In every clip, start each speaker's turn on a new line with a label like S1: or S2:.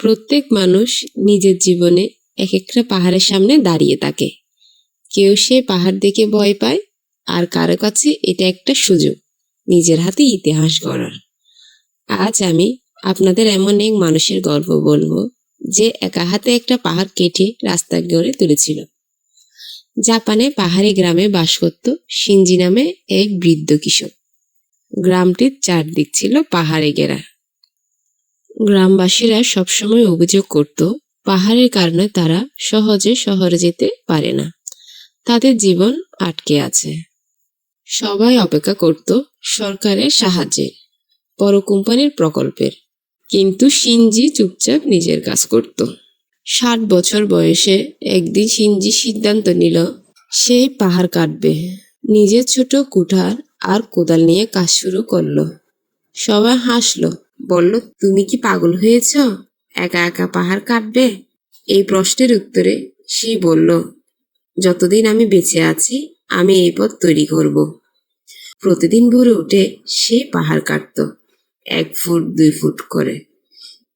S1: প্রত্যেক মানুষ নিজের জীবনে এক একটা পাহাড়ের সামনে দাঁড়িয়ে থাকে। কেউ সে পাহাড় দেখে ভয় পায়, আর কারও কাছে এটা একটা সুযোগ, নিজের হাতে ইতিহাস গড়ার। আজ আমি আপনাদের এমন এক মানুষের গল্প বলব, যে একা হাতে একটা পাহাড় কেটে রাস্তা গড়ে তুলেছিল। জাপানে পাহাড়ি গ্রামে বাস করত সিনজি নামে এক বৃদ্ধ কিশোর গ্রামটির চারদিক ছিল পাহাড়ে ঘেরা। গ্রামবাসীরা সবসময় অভিযোগ করত, পাহাড়ের কারণে তারা সহজে শহরে যেতে পারে না। তাদের জীবন আটকে আছে। সবাই অপেক্ষা করত সরকারের সাহায্যে, বড় কোম্পানির প্রকল্পের। কিন্তু সিনজি চুপচাপ নিজের কাজ করত। ষাট বছর বয়সে একদিন সিনজি সিদ্ধান্ত নিল, সে পাহাড় কাটবে। নিজের ছোট কুঠার আর কোদাল নিয়ে কাজ শুরু করল। সবাই হাসলো বলল, তুমি কি পাগল হয়েছ? একা একা পাহাড় কাটবে? এই প্রশ্নের উত্তরে সে বলল, যতদিন আমি বেঁচে আছি, আমি এই পথ তৈরি করব। প্রতিদিন ভোরে উঠে সে পাহাড় কাটত, এক ফুট, দুই ফুট করে।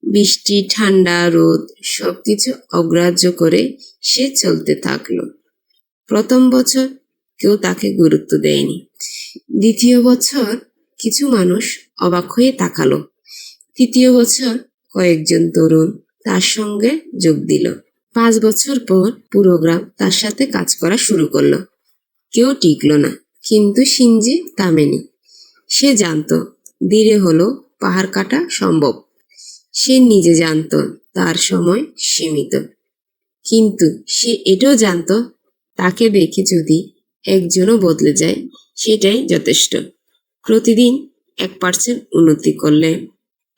S1: বৃষ্টি, ঠান্ডা, রোদ সবকিছু অগ্রাহ্য করে সে চলতে থাকল। প্রথম বছর কেউ তাকে গুরুত্ব দেয়নি। দ্বিতীয় বছর কিছু মানুষ অবাক হয়ে তাকালো। তৃতীয় বছর কয়েকজন তরুণ তার সঙ্গে যোগ দিল। পাঁচ বছর পর পুরো গ্রাম তার সাথে কাজ করা শুরু করল। কেউ টিকলো না, কিন্তু সিনজি থামেনি। সে জানতো ধীরে হলো পাহাড় কাটা সম্ভব। সে নিজে জানতো তার সময় সীমিত। কিন্তু সে এটাও জানতো, তাকে দেখে যদি একজনও বদলে যায়, সেটাই যথেষ্ট। প্রতিদিন এক পার্সেন্ট উন্নতি করলে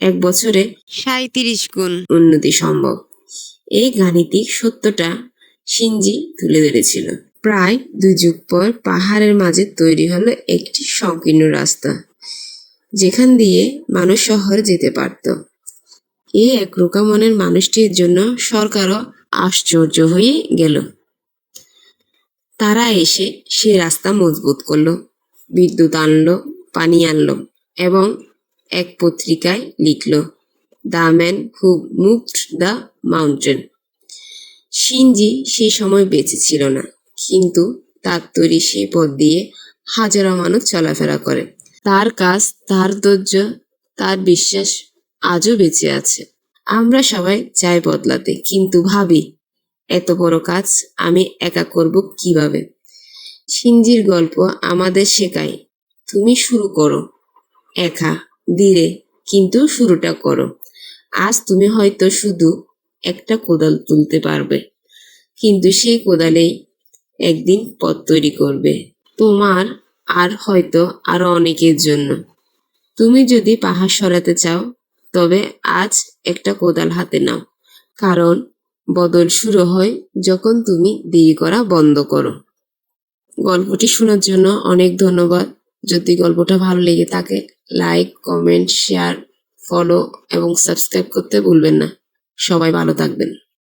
S1: এক বছরে সাঁত্রিশ গুণ। উন্নতি সম্ভব। এই গাণিতিক সত্যটা সিনজি তুলে ধরেছিল। প্রায় দুই যুগ পর পাহাড়ের মাঝে তৈরি হলো একটি সংকীর্ণ রাস্তা যেখান দিয়ে মানুষ শহরে যেতে পারত। এই এক মনের মানুষটির জন্য সরকারও আশ্চর্য হয়ে গেল। তারা এসে সে রাস্তা মজবুত করল বিদ্যুৎ আনলো পানি আনলো এবং এক পত্রিকায় লিখলো, the man who moved the mountain. CNG সে সময় বেঁচে ছিল না, কিন্তু তার তৈরি সেই পথ দিয়ে হাজারো মানুষ চলাফেরা করে। তার কাজ, তার ধৈর্য, তার বিশ্বাস আজও বেঁচে আছে। আমরা সবাই চাই বদলাতে, কিন্তু ভাবি, এত বড় কাজ আমি একা করব কীভাবে? সিনজির গল্প আমাদের শেখায়, তুমি শুরু করো, একা ধীরে কিন্তু শুরুটা করো। আজ তুমি হয়তো শুধু একটা কোদাল তুলতে পারবে, কিন্তু সেই কোদালেই একদিন পথ তৈরি করবে। তোমার আর হয়তো আরও অনেকের জন্য। তুমি যদি পাহাড় সরাতে চাও, তবে আজ একটা কোদাল হাতে নাও, কারণ বদল শুরু হয় যখন তুমি দেরি করা বন্ধ করো। গল্পটি শোনার জন্য অনেক ধন্যবাদ। যদি গল্পটা ভালো লেগে থাকে লাইক কমেন্ট শেয়ার ফলো এবং সাবস্ক্রাইব করতে ভুলবেন না। সবাই ভালো থাকবেন।